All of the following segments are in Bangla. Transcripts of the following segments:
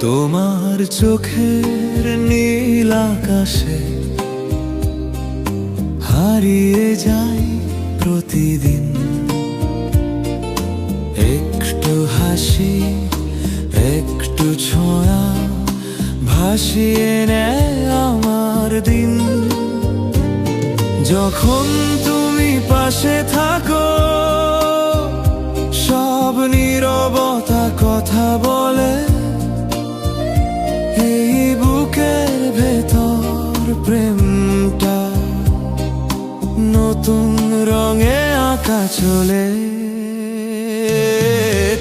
তোমার চোখের নীল আকাশে হারিয়ে যাই প্রতিদিন। একটু হাসি, একটু ছোঁয়া ভাসিয়ে নেয় আমার দিন। যখন তুমি পাশে থাকো চলে।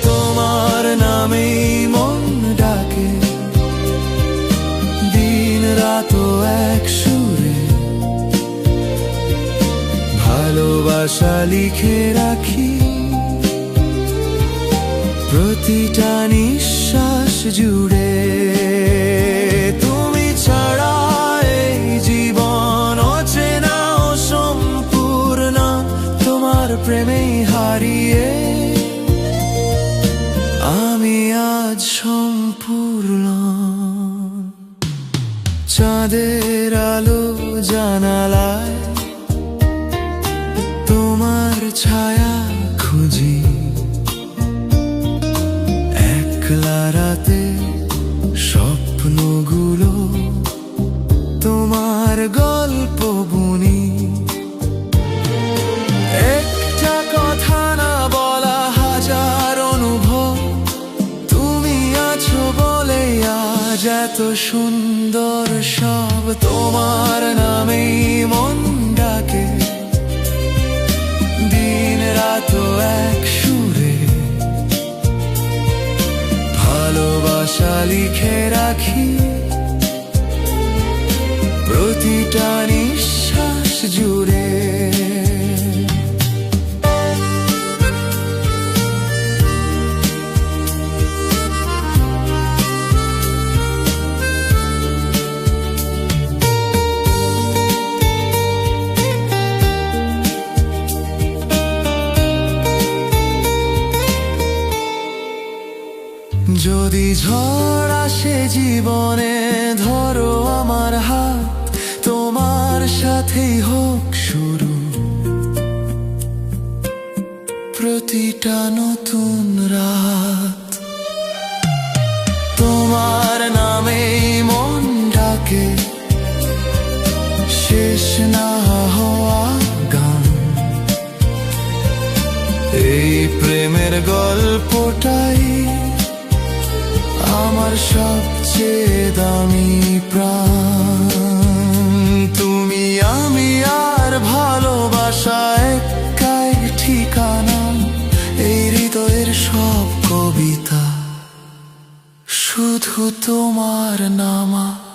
তোমার নামেই মন ডাকে। দিন রাত এক সুরে। ভালোবাসা লিখে রাখি। প্রতিটা নিঃশ্বাস জুড়ে। তোমার প্রেমেই হারিয়ে আমি আজ সম্পূর্ণ। চাঁদের আলো জানালায় তোমার ছায়া খুঁজি। একলা রাতে স্বপ্নগুলো তোমার গল্প বুনি। এত সুন্দর সব তোমার নামে মন ডাকে। দিন রাত এক সুরে। ভালোবাসা লিখে রাখি যদি ঝড় আসে জীবনে, ধরো আমার হাত, তোমার সাথেই হোক শুরু। প্রতিটা নতুন রাত। তোমার নামে মন ডাকে, শেষ না হওয়া গান। এই প্রেমের গল্পটাই আমার সবচেয়ে দামি প্রাণ। তুমি আমি আর ভালোবাসায় কাই ঠিকানা। এই হৃদয়ের সব কবিতা শুধু তোমার নামা।